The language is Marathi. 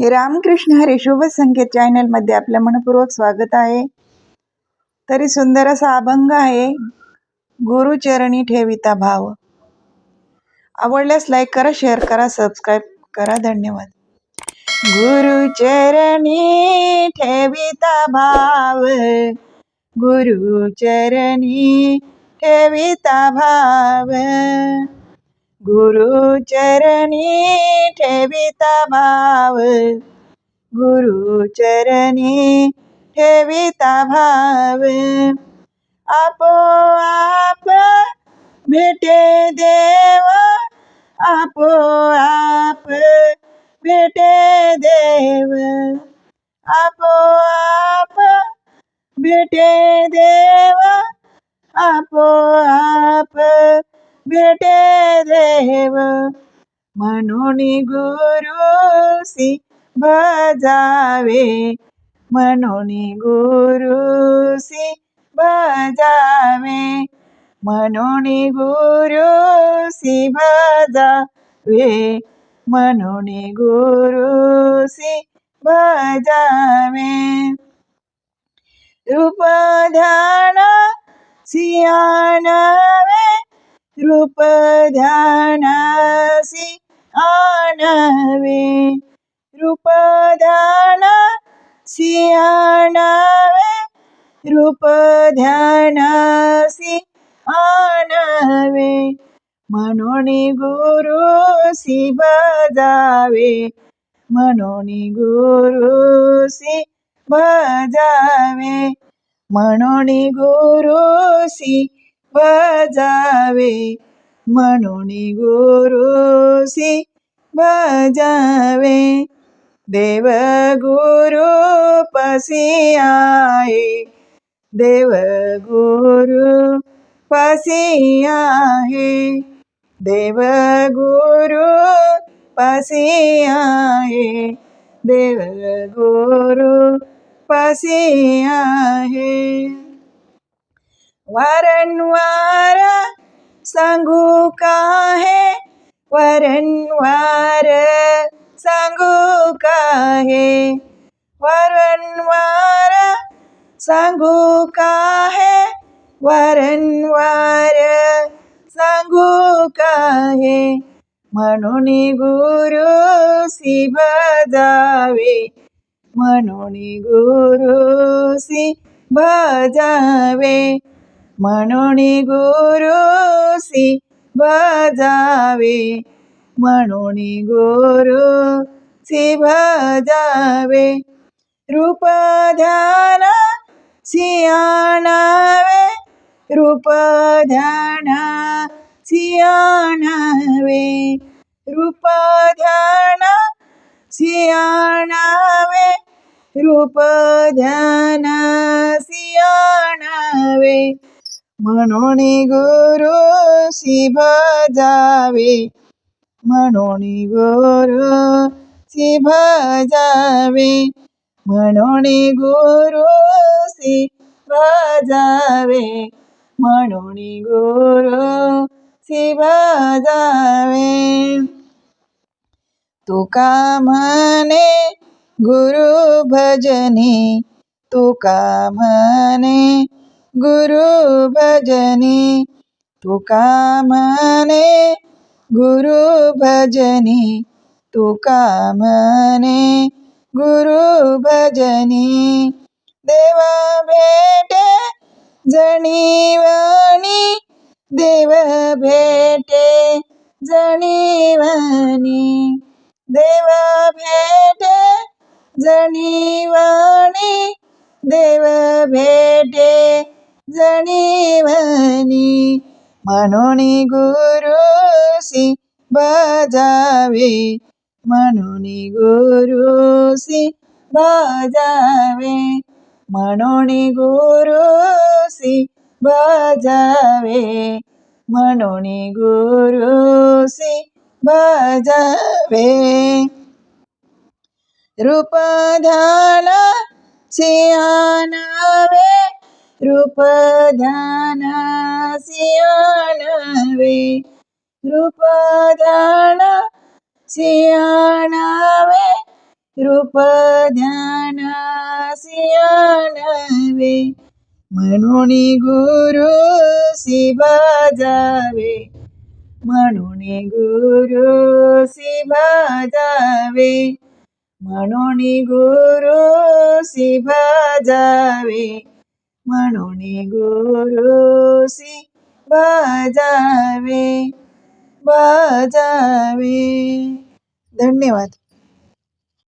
हे रामकृष्ण हरी शुभ संकेत चॅनलमध्ये आपलं मनपूर्वक स्वागत आहे. तरी सुंदर असा अभंग आहे गुरुचरणी ठेविता भाव. आवडल्यास लाईक करा शेअर करा सबस्क्राईब करा. धन्यवाद. गुरुचरणी ठेविता भाव. गुरुचरणी ठेविता भाव. गुरुचरणी ठेविता भाव गुरुचरणी ठेविता भाव आपोआप भेटे देव. आपोआप भेटे देव. आपोआप भेटे देव. आपोआप भेटे देव. म्हणून गुरुसी बजावे. म्हणून गुरुसी बजावे. म्हणून गुरुसी बजावे. म्हणून गुरुसी बजावे. रूप ध्यान सियानवे रूप ध्यानासी आणवे रूप ध्यान सियानवे रूप ध्यानासी आणवे म्हणून गुरुसी बजावे म्हणून गुरुसी बजावे म्हणून गुरुसी बजावे म्हणून गुरुसी बजावे. देव गुरु पसी आहे. देव गुरु पसी आहे. देव गुरु पसी आहे. देव गुरु पसी आहे. वारंवार सांगू काहे? वारंवार सांगू काहे? वारंवार सांगू काहे? वारंवार सांगू काहे? म्हणून गुरु शिव जावे म्हणून गुरुसी बजावे. म्हणून गुरुसी भजावे म्हणून गुरुसी भजावे रूप ध्यान सियाणावे रूप ध्यान सियाणावे रूप ध्यान सियाणावे रूप ध्यान सियाणावे म्हणून गुरुसी भजावे म्हणून गुरुसी भजावे म्हणून गुरुसी भजावे म्हणून गुरुसी भजावे तुका म्हणे गुरु भजनी? तुका म्हणे गुरु भजनी तुका म्हणे गुरु भजनी तुका म्हणे गुरु भजनी देवा भेटे जणीवणी देव भेटे जणीवणी देव भेटे जणीवणी देव भेटे जणीवणी म्हणून गुरुसी बजावे म्हणून गुरुसी बजावे म्हणून गुरुसी बजावे म्हणून गुरुसी बजावे रूप ध्यान सियानवे रूप ध्यान सियानवे रूप ध्यान सियानवे रूप ध्यानासी आणावे म्हणून गुरुसी बजावे म्हणून गुरुसी बजावे म्हणून गुरुसी बजावे म्हणून गुरुसी बजावे बजावे. धन्यवाद.